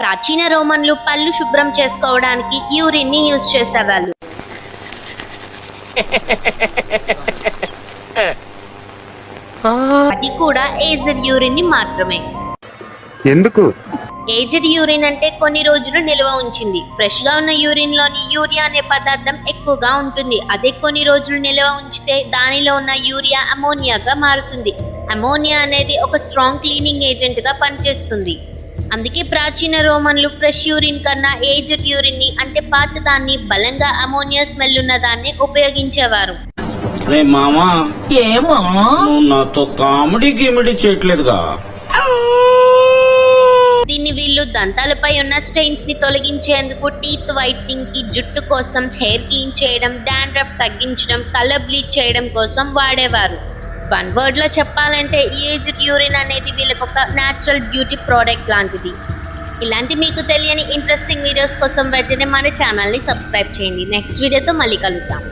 ప్రాచీన రోమన్లు పళ్ళు శుభ్రం చేసుకోవడానికి యూరిన్ని యూజ్ చేసేవాళ్ళు. అది కూడా ఏజ్డ్ యూరిన్ని మాత్రమే. ఎందుకు? ఏజ్డ్ యూరిన్ అంటే కొన్ని రోజులు నిల్వ ఉంచింది. ఫ్రెష్గా ఉన్న యూరిన్లోని యూరియా అనే పదార్థం ఎక్కువగా ఉంటుంది. అదే కొన్ని రోజులు నిల్వ ఉంచితే దానిలో ఉన్న యూరియా అమోనియాగా మారుతుంది. అమోనియా అనేది ఒక స్ట్రాంగ్ క్లీనింగ్ ఏజెంట్గా పనిచేస్తుంది. అందుకే ప్రాచీన రోమన్లు ఫ్రెష్ యూరిన్ కన్నా ఏజ్డ్ యూరిన్ని అంటే పాత దాన్ని బలంగా అమోనియా స్మెల్ ఉన్న దాన్ని ఉపయోగించేవారు. రే మామా ఏమా? నువ్వు నాతో కామెడీ గిమిడీ చేయట్లేదుగా. దీన్ని వీళ్ళు దంతాలపై ఉన్న స్టెయిన్స్ని తొలగించేందుకు టీత్ వైట్నింగ్కి జుట్టు కోసం హెయిర్ క్లీన్ చేయడం డాండ్రఫ్ తగ్గించడం కలర్ బ్లీచ్ చేయడం కోసం వాడేవారు. వన్ వర్డ్లో చెప్పాలంటే ఏజ్డ్ యూరిన్ అనేది వీళ్ళకి ఒక న్యాచురల్ బ్యూటీ ప్రోడక్ట్ లాంటిది. ఇలాంటి మీకు తెలియని ఇంట్రెస్టింగ్ వీడియోస్ కోసం వెంటనే మన ఛానల్ని సబ్స్క్రైబ్ చేయండి. నెక్స్ట్ వీడియోతో మళ్ళీ కలుద్దాం.